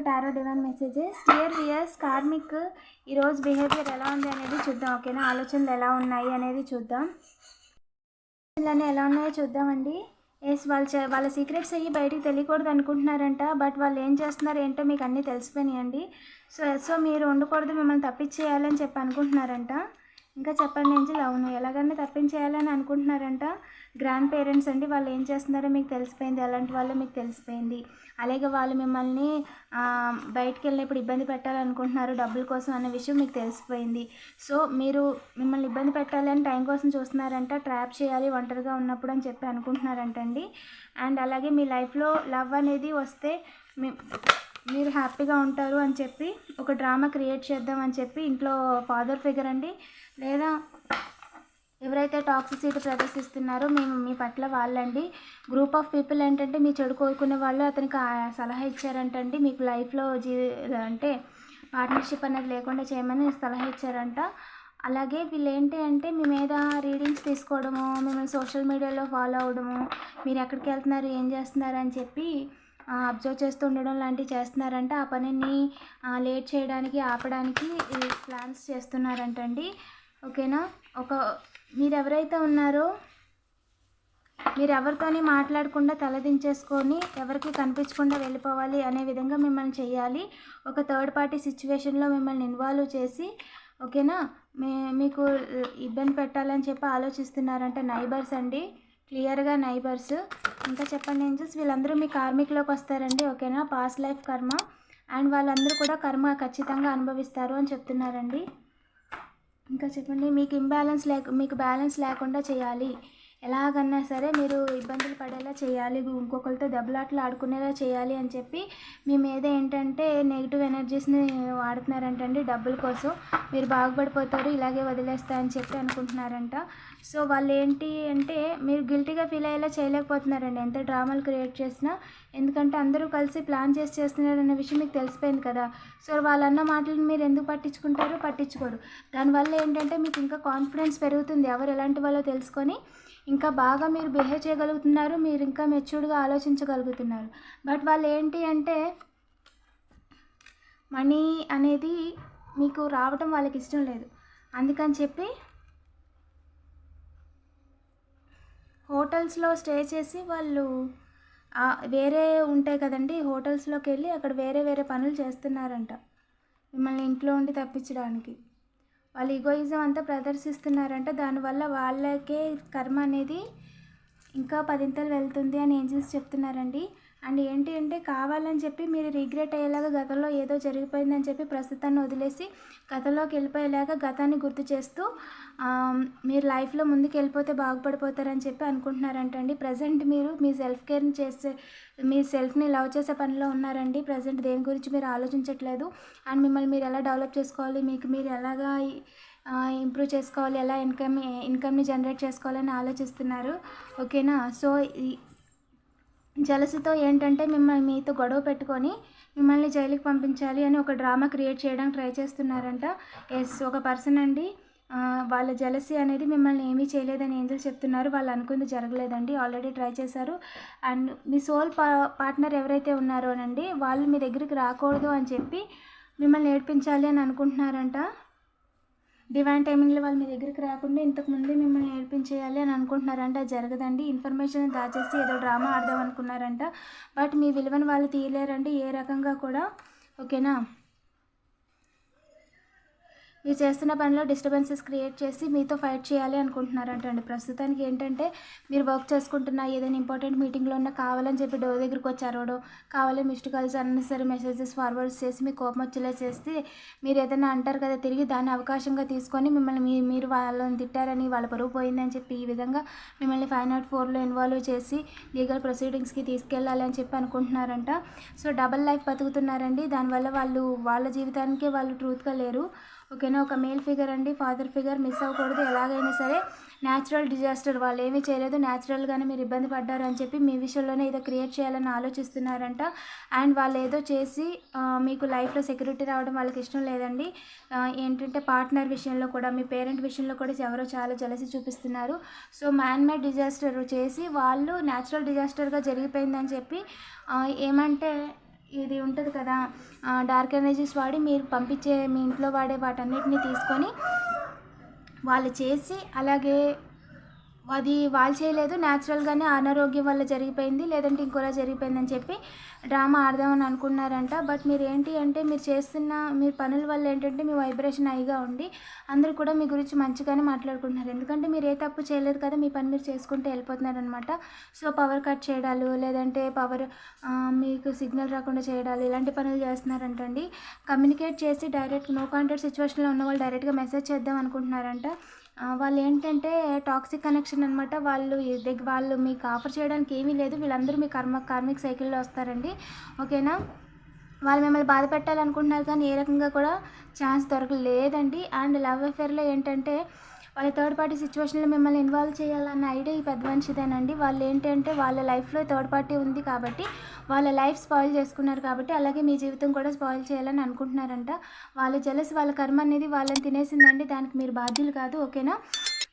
Tarot divine messages dear viewers karmic ఈరోజు behaviour ఎలా ఉంది అనేది చూద్దాం ఓకేనా ఆలోచనలు ఎలా ఉన్నాయి అనేది చూద్దాం. ఆలోచనలు ఎలా ఉన్నాయో చూద్దామండి. ఎస్ వాళ్ళు చే- వాళ్ళ సీక్రెట్స్ అయ్యి బయటికి తెలియకూడదు అనుకుంటున్నారంట బట్ వాళ్ళు ఏం చేస్తున్నారు ఏంటో మీకు అన్నీ తెలిసిపోయినాయండి. సో సో మీరు ఉండకూడదు మిమ్మల్ని తప్పించేయాలని చెప్పి అనుకుంటున్నారంట. ఇంకా చెప్పండి నుంచి అవును. ఎలాగైనా తప్పించేయాలని అనుకుంటున్నారంట. గ్రాండ్ పేరెంట్స్ అండి వాళ్ళు ఏం చేస్తున్నారో మీకు తెలిసిపోయింది. అలాంటి వాళ్ళు మీకు తెలిసిపోయింది. అలాగే వాళ్ళు మిమ్మల్ని ఆ, బయటికి వెళ్ళినప్పుడు ఇబ్బంది పెట్టాలనుకుంటున్నారు డబ్బుల కోసం అనే విషయం మీకు తెలిసిపోయింది. సో మీరు మిమ్మల్ని ఇబ్బంది పెట్టాలని టైం కోసం చూస్తున్నారంట. ట్రాప్ చేయాలి ఒంటరిగా ఉన్నప్పుడు అని చెప్పి అనుకుంటున్నారంటండి. అండ్ అలాగే మీ లైఫ్లో లవ్ అనేది వస్తే మీ మీరు హ్యాపీగా ఉంటారు అని చెప్పి ఒక డ్రామా క్రియేట్ చేద్దాం అని చెప్పి ఇంట్లో ఫాదర్ ఫిగర్ అండి. లేదా ఎవరైతే టాక్సిసిటీ ప్రదర్శిస్తున్నారో మేము మీ పట్ల వాళ్ళండి. గ్రూప్ ఆఫ్ పీపుల్ ఏంటంటే మీ చెడు కోరుకునే వాళ్ళు అతనికి ఆ సలహా ఇచ్చారంటండి. మీకు లైఫ్లో జీ అంటే పార్ట్నర్షిప్ అనేది లేకుండా చేయమని సలహా ఇచ్చారంట. అలాగే వీళ్ళు ఏంటి అంటే మీ మీద రీడింగ్స్ తీసుకోవడము మిమ్మల్ని సోషల్ మీడియాలో ఫాలో అవ్వడము మీరు ఎక్కడికి వెళ్తున్నారు ఏం చేస్తున్నారు అని చెప్పి అబ్జర్వ్ చేస్తూ ఉండడం లాంటివి చేస్తున్నారంట. ఆ పనిని లేట్ చేయడానికి ఆపడానికి ప్లాన్స్ చేస్తున్నారంటండి. ఓకేనా? ఒక మీరు ఎవరైతే ఉన్నారో మీరు ఎవరితోని మాట్లాడకుండా తలదించేసుకొని ఎవరికి కనిపించకుండా వెళ్ళిపోవాలి అనే విధంగా మిమ్మల్ని చేయాలి. ఒక థర్డ్ పార్టీ సిచ్యువేషన్లో మిమ్మల్ని ఇన్వాల్వ్ చేసి ఓకేనా? మీ మీకు ఇబ్బంది పెట్టాలని చెప్పి ఆలోచిస్తున్నారంట నైబర్స్ అండి. క్లియర్గా నైబర్స్. ఇంకా చెప్పండి ఏంజల్స్ వీళ్ళందరూ మీ కార్మికులోకి వస్తారండి ఓకేనా? పాస్ లైఫ్ కర్మ. అండ్ వాళ్ళందరూ కూడా కర్మ ఖచ్చితంగా అనుభవిస్తారు అని చెప్తున్నారండి. ఇంకా చెప్పండి మీకు ఇంబ్యాలెన్స్ లేక మీకు బ్యాలెన్స్ లేకుండా చేయాలి. ఎలాగన్నా సరే మీరు ఇబ్బందులు పడేలా చేయాలి ఇంకొకరితో దెబ్బలాట్లు ఆడుకునేలా చేయాలి అని చెప్పి మీ మీద ఏంటంటే నెగిటివ్ ఎనర్జీస్ని వాడుతున్నారంటండి డబ్బుల కోసం. మీరు బాగుపడిపోతారు ఇలాగే వదిలేస్తా అని చెప్పి అనుకుంటున్నారంట. సో వాళ్ళు ఏంటి అంటే మీరు గిల్టీగా ఫీల్ అయ్యేలా చేయలేకపోతున్నారండి. ఎంత డ్రామాలు క్రియేట్ చేసినా ఎందుకంటే అందరూ కలిసి ప్లాన్ చేసి చేస్తున్నారు అనే విషయం మీకు తెలిసిపోయింది కదా. సో వాళ్ళన్న మాటలను మీరు ఎందుకు పట్టించుకుంటారు పట్టించుకోరు. దానివల్ల ఏంటంటే మీకు ఇంకా కాన్ఫిడెన్స్ పెరుగుతుంది. ఎవరు ఎలాంటి వాళ్ళో తెలుసుకొని ఇంకా బాగా మీరు బిహేవ్ చేయగలుగుతున్నారు. మీరు ఇంకా మెచ్యూర్డ్గా ఆలోచించగలుగుతున్నారు. బట్ వాళ్ళు ఏంటి అంటే మనీ అనేది మీకు రావటం వాళ్ళకి ఇష్టం లేదు. అందుకని చెప్పి హోటల్స్లో స్టే చేసి వాళ్ళు వేరే ఉంటాయి కదండి హోటల్స్లోకి వెళ్ళి అక్కడ వేరే వేరే పనులు చేస్తున్నారంట. మిమ్మల్ని ఇంట్లో ఉండి తప్పించడానికి. వాళ్ళు ఈగోయిజం అంతా ప్రదర్శిస్తున్నారంట. దానివల్ల వాళ్ళకే కర్మ అనేది ఇంకా పదింతలు వెళ్తుంది అని ఏంజల్స్ చెప్తున్నారండి. అండ్ ఏంటి అంటే కావాలని చెప్పి మీరు రిగ్రెట్ అయ్యేలాగా గతంలో ఏదో జరిగిపోయిందని చెప్పి ప్రస్తుతాన్ని వదిలేసి గతంలోకి వెళ్ళిపోయేలాగా గతాన్ని గుర్తు చేస్తూ మీరు లైఫ్లో ముందుకు వెళ్ళిపోతే బాగుపడిపోతారని చెప్పి అనుకుంటున్నారంటండి. ప్రజెంట్ మీరు మీ సెల్ఫ్ కేర్ని చేసే మీ సెల్ఫ్ని లవ్ చేసే పనిలో ఉన్నారండి. ప్రజెంట్ దేని గురించి మీరు ఆలోచించట్లేదు. అండ్ మిమ్మల్ని మీరు ఎలా డెవలప్ చేసుకోవాలి మీకు మీరు ఎలాగా ఇంప్రూవ్ చేసుకోవాలి ఎలా ఇన్కమ్ ఇన్కమ్ని జనరేట్ చేసుకోవాలని ఆలోచిస్తున్నారు. ఓకేనా? సో జలసితో ఏంటంటే మిమ్మల్ని మీతో గొడవ పెట్టుకొని మిమ్మల్ని జైలుకి పంపించాలి అని ఒక డ్రామా క్రియేట్ చేయడానికి ట్రై చేస్తున్నారంట. ఎస్ ఒక పర్సన్ అండి. వాళ్ళ జలసి అనేది మిమ్మల్ని ఏమీ చేయలేదని ఏంజల్ చెప్తున్నారు. వాళ్ళు అనుకుంది జరగలేదండి. ఆల్రెడీ ట్రై చేశారు. అండ్ మీ సోల్ పా పార్ట్నర్ ఎవరైతే ఉన్నారోనండి వాళ్ళు మీ దగ్గరికి రాకూడదు అని చెప్పి మిమ్మల్ని ఏడ్పించాలి అని అనుకుంటున్నారంట. డివైన్ టైమింగ్లో వాళ్ళు మీ దగ్గరికి రాకుండా ఇంతకుముందే మిమ్మల్ని నేర్పించేయాలి అని అనుకుంటున్నారంట. జరగదండి. ఇన్ఫర్మేషన్ దాచేసి ఏదో డ్రామా ఆడదాం అనుకున్నారంట. బట్ మీ విలువను వాళ్ళు తీయలేరండి. ఏ రకంగా కూడా. ఓకేనా? మీరు చేస్తున్న పనిలో డిస్టర్బెన్సెస్ క్రియేట్ చేసి మీతో ఫైట్ చేయాలి అనుకుంటున్నారంట అండి ప్రస్తుతానికి ఏంటంటే మీరు వర్క్ చేసుకుంటున్న ఏదైనా ఇంపార్టెంట్ మీటింగ్లో ఉన్న కావాలని చెప్పి డోర్ దగ్గరికి వచ్చి అరవడం కావాలని missed calls unnecessary messages forward చేసి మీకు కోపం వచ్చేలా చేస్తే మీరు ఏదైనా అంటారు కదా తిరిగి దాన్ని అవకాశంగా తీసుకొని మిమ్మల్ని మీ మీరు వాళ్ళని తిట్టారని వాళ్ళ పరువు పోయిందని చెప్పి ఈ విధంగా మిమ్మల్ని ఫైవ్ నాట్ ఫోర్లో ఇన్వాల్వ్ చేసి లీగల్ ప్రొసీడింగ్స్కి తీసుకెళ్ళాలి అని చెప్పి అనుకుంటున్నారంట. సో డబల్ లైఫ్ బతుకుతున్నారండి. దానివల్ల వాళ్ళు వాళ్ళ జీవితానికే వాళ్ళు ట్రూత్గా లేరు. ఓకేనా? ఒక మేల్ ఫిగర్ అండి. ఫాదర్ ఫిగర్ మిస్ అవ్వకూడదు. ఎలాగైనా సరే న్యాచురల్ డిజాస్టర్ వాళ్ళు ఏమీ చేయలేదు. న్యాచురల్గానే మీరు ఇబ్బంది పడ్డారు అని చెప్పి మీ విషయంలోనే ఏదో క్రియేట్ చేయాలని ఆలోచిస్తున్నారంట. అండ్ వాళ్ళు ఏదో చేసి మీకు లైఫ్లో సెక్యూరిటీ రావడం వాళ్ళకి ఇష్టం లేదండి. ఏంటంటే పార్ట్నర్ విషయంలో కూడా మీ పేరెంట్ విషయంలో కూడా ఎవరో చాలా జలసి చూపిస్తున్నారు. సో మ్యాన్ మేడ్ డిజాస్టర్ చేసి వాళ్ళు న్యాచురల్ డిజాస్టర్గా జరిగిపోయిందని చెప్పి ఏమంటే ఇది ఉంటుంది కదా డార్క్ ఎనర్జీస్ వాడి మీరు పంపించే మీ ఇంట్లో వాడే వాటన్నిటిని తీసుకొని వాళ్ళు చేసి అలాగే అది వాళ్ళు చేయలేదు. న్యాచురల్గానే అనారోగ్యం వల్ల జరిగిపోయింది. లేదంటే ఇంకోలా జరిగిపోయిందని చెప్పి డ్రామా ఆడదామని అనుకున్నారంట. బట్ మీరు ఏంటి అంటే మీరు చేస్తున్న మీ పనుల వల్ల ఏంటంటే మీ వైబ్రేషన్ హైగా ఉండి అందరూ కూడా మీ గురించి మంచిగానే మాట్లాడుకుంటున్నారు. ఎందుకంటే మీరు ఏ తప్పు చేయలేదు కదా మీ పని మీరు చేసుకుంటే వెళ్ళిపోతున్నారు అనమాట సో పవర్ కట్ చేయడాలు లేదంటే పవర్ మీకు సిగ్నల్ రాకుండా చేయడాలు ఇలాంటి పనులు చేస్తున్నారంటండి. కమ్యూనికేట్ చేసి డైరెక్ట్ నో కాంటాక్ట్ సిచ్యువేషన్లో ఉన్న వాళ్ళు డైరెక్ట్గా మెసేజ్ చేద్దాం అనుకుంటున్నారంట. వాళ్ళు ఏంటంటే టాక్సిక్ కనెక్షన్ అనమాట వాళ్ళు దగ్గర వాళ్ళు మీకు ఆఫర్ చేయడానికి ఏమీ లేదు. వీళ్ళందరూ మీ కర్మ కార్మిక్ సైకిల్లో వస్తారండి. ఓకేనా? వాళ్ళు మిమ్మల్ని బాధ పెట్టాలనుకుంటున్నారు కానీ ఏ రకంగా కూడా ఛాన్స్ దొరకలేదండి. అండ్ లవ్ అఫేర్లో ఏంటంటే వాళ్ళ థర్డ్ పార్టీ సిచ్యువేషన్లో మిమ్మల్ని ఇన్వాల్వ్ చేయాలన్న ఐడియా ఈ పెద్ద మనిషిదేనండి. వాళ్ళు ఏంటంటే వాళ్ళ లైఫ్లో థర్డ్ పార్టీ ఉంది కాబట్టి వాళ్ళ లైఫ్ స్పాయిల్ చేసుకున్నారు కాబట్టి అలాగే మీ జీవితం కూడా స్పాయిల్ చేయాలని అనుకుంటున్నారంట. వాళ్ళ జలసి వాళ్ళ కర్మ అనేది వాళ్ళని తినేసిందండి. దానికి మీరు బాధ్యులు కాదు ఓకేనా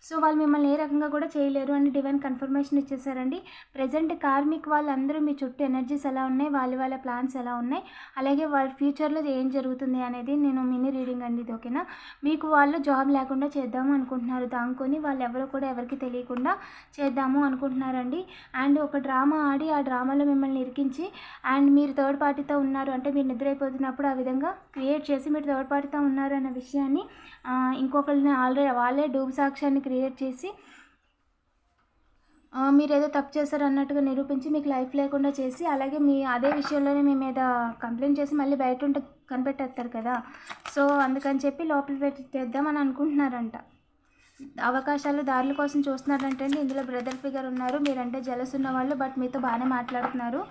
సో వాళ్ళు మిమ్మల్ని ఏ రకంగా కూడా చేయలేరు అని డివైన్ కన్ఫర్మేషన్ ఇచ్చేసారండి. ప్రజెంట్ కార్మిక్ వాళ్ళందరూ మీ చుట్టూ ఎనర్జీస్ ఎలా ఉన్నాయి వాళ్ళ వాళ్ళ ప్లాన్స్ ఎలా ఉన్నాయి అలాగే వాళ్ళ ఫ్యూచర్లో ఏం జరుగుతుంది అనేది నేను మినీ రీడింగ్ అండి ఇది ఓకేనా? మీకు వాళ్ళు జాబ్ లేకుండా చేద్దాము అనుకుంటున్నారు దాంకొని వాళ్ళు ఎవరు కూడా ఎవరికి తెలియకుండా చేద్దాము అనుకుంటున్నారండి. అండ్ ఒక డ్రామా ఆడి ఆ డ్రామాలో మిమ్మల్ని ఇరికించి అండ్ మీరు థర్డ్ పార్టీతో ఉన్నారు అంటే మీరు నిద్రైపోతున్నప్పుడు ఆ విధంగా క్రియేట్ చేసి మీరు థర్డ్ పార్టీతో ఉన్నారు అన్న విషయాన్ని ఇంకొకరిని ఆల్రెడీ వాళ్ళే డూబ్ సాక్ష్యాన్ని క్రియేట్ చేసి మీరు ఏదో తప్పు చేశారు అన్నట్టుగా నిరూపించి మీకు లైఫ్ లేకుండా చేసి అలాగే మీ అదే విషయంలోనే మీ మీద కంప్లైంట్ చేసి మళ్ళీ బయట ఉంటే కనిపెట్టేస్తారు కదా. సో అందుకని చెప్పి లోపల పెట్టి తెద్దామని అనుకుంటున్నారంట. అవకాశాలు దారుల కోసం చూస్తున్నారంటే అండి ఇందులో బ్రదర్ ఫిగర్ ఉన్నారు. మీరంటే జలస్ ఉన్న వాళ్ళు బట్ మీతో బాగానే మాట్లాడుతున్నారు.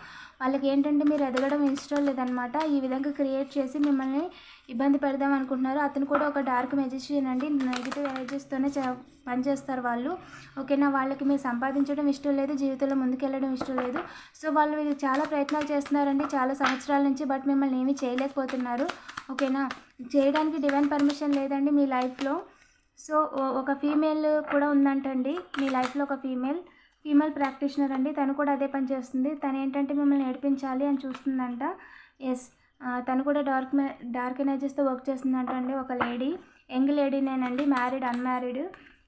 వాళ్ళకి ఏంటంటే మీరు ఎదగడం ఇష్టం లేదనమాట. ఈ విధంగా క్రియేట్ చేసి మిమ్మల్ని ఇబ్బంది పెడదాం అనుకుంటున్నారు. అతను కూడా ఒక డార్క్ మెజిషియన్ అండి. నెగిటివ్ ఎనర్జీస్తోనే పనిచేస్తారు వాళ్ళు. ఓకేనా? వాళ్ళకి మీరు సంపాదించడం ఇష్టం లేదు. జీవితంలో ముందుకెళ్ళడం ఇష్టం లేదు. సో వాళ్ళు చాలా ప్రయత్నాలు చేస్తున్నారండి. చాలా సంవత్సరాల నుంచి బట్ మిమ్మల్ని ఏమీ చేయలేకపోతున్నారు. ఓకేనా? చేయడానికి డివైన్ పర్మిషన్ లేదండి మీ లైఫ్లో. సో ఒక ఫీమేల్ కూడా ఉందంటండి. మీ లైఫ్లో ఒక ఫీమేల్ ఫీమేల్ ప్రాక్టీషనర్ అండి. తను కూడా అదే పని చేస్తుంది. తను ఏంటంటే మిమ్మల్ని నేర్పించాలి అని చూస్తుందంట. ఎస్ తను కూడా డార్క్ డార్క్ ఎనర్జీస్తో వర్క్ చేస్తుందంట అండి ఒక లేడీ యంగ్ లేడీ నేనండి. మ్యారీడ్ అన్మ్యారీడ్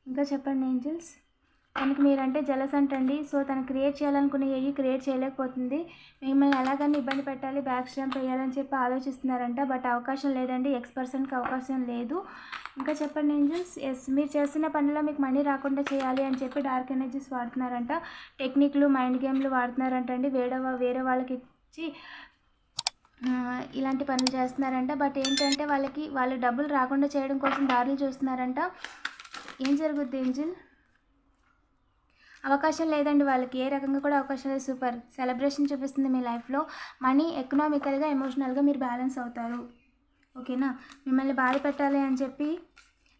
ఇంకా చెప్పండి ఏంజల్స్ తనకు మీరంటే జలస్ అంటండి. సో తను క్రియేట్ చేయాలనుకునే ఏవి క్రియేట్ చేయలేకపోతుంది. మిమ్మల్ని ఎలాగైనా ఇబ్బంది పెట్టాలి బ్యాక్ స్టాంప్ వేయాలని చెప్పి ఆలోచిస్తున్నారంట. బట్ అవకాశం లేదండి. ఎక్స్ పర్సెంట్కి అవకాశం లేదు. ఇంకా చెప్పండి ఏంజల్స్? ఎస్ మీరు చేస్తున్న పనిలో మీకు మనీ రాకుండా చేయాలి అని చెప్పి డార్క్ ఎనర్జీస్ వాడుతున్నారంట. టెక్నిక్లు మైండ్ గేమ్లు వాడుతున్నారంట అండి వేరే వేరే వాళ్ళకి ఇచ్చి ఇలాంటి పనులు చేస్తున్నారంట. బట్ ఏంటంటే వాళ్ళకి వాళ్ళు డబ్బులు రాకుండా చేయడం కోసం దారులు చూస్తున్నారంట. ఏం జరుగుద్ది ఏంజిల్? అవకాశం లేదండి వాళ్ళకి. ఏ రకంగా కూడా అవకాశం లేదు. సూపర్. సెలబ్రేషన్ చూపిస్తుంది మీ లైఫ్లో. మనీ ఎకనామికల్గా ఎమోషనల్గా మీరు బ్యాలెన్స్ అవుతారు. ఓకేనా? మిమ్మల్ని బాధ పెట్టాలి అని చెప్పి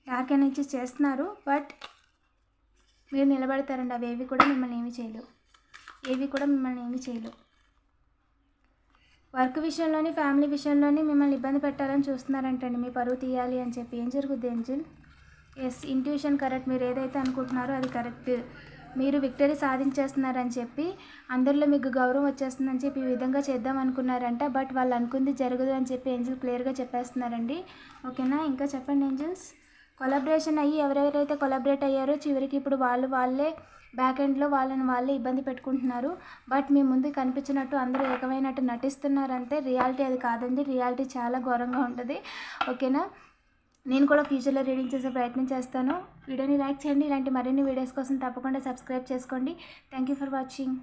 డార్క్ ఎనర్జీ చేస్తున్నారు. బట్ మీరు నిలబడతారండి. అవి ఏవి కూడా మిమ్మల్ని ఏమి చేయలేవు. ఏవి కూడా మిమ్మల్ని ఏమి చేయలేవు. వర్క్ విషయంలోని ఫ్యామిలీ విషయంలోని మిమ్మల్ని ఇబ్బంది పెట్టాలని చూస్తున్నారంటండి. మీ పరువు తీయాలి అని చెప్పి. ఏం జరుగుద్ది ఏంజిల్ ఎస్ ఇంట్యూషన్ కరెక్ట్ మీరు ఏదైతే అనుకుంటున్నారో అది కరెక్ట్ మీరు విక్టరీ సాధించేస్తున్నారని చెప్పి అందరిలో మీకు గౌరవం వచ్చేస్తుందని చెప్పి ఈ విధంగా చేద్దాం అనుకున్నారంట. బట్ వాళ్ళు అనుకుంది జరగదు అని చెప్పి ఏంజిల్ క్లియర్గా చెప్పేస్తున్నారండి. ఓకేనా? ఇంకా చెప్పండి ఏంజిల్స్. కొలాబరేషన్ అయ్యి ఎవరెవరైతే కొలాబరేట్ అయ్యారో చివరికి ఇప్పుడు వాళ్ళు వాళ్ళే బ్యాక్ ఎండ్లో వాళ్ళని వాళ్ళే ఇబ్బంది పెట్టుకుంటున్నారు. బట్ మీ ముందు కనిపించినట్టు అందరూ ఏకమైనట్టు నటిస్తున్నారంటే రియాలిటీ అది కాదండి. రియాలిటీ చాలా ఘోరంగా ఉంటుంది. ఓకేనా? నేను కూడా ఫ్యూచర్లో రీడింగ్ చేసే ప్రయత్నం చేస్తాను. వీడియోని లైక్ చేయండి. ఇలాంటి మరిన్ని వీడియోస్ కోసం తప్పకుండా సబ్స్క్రైబ్ చేసుకోండి. Thank you for watching.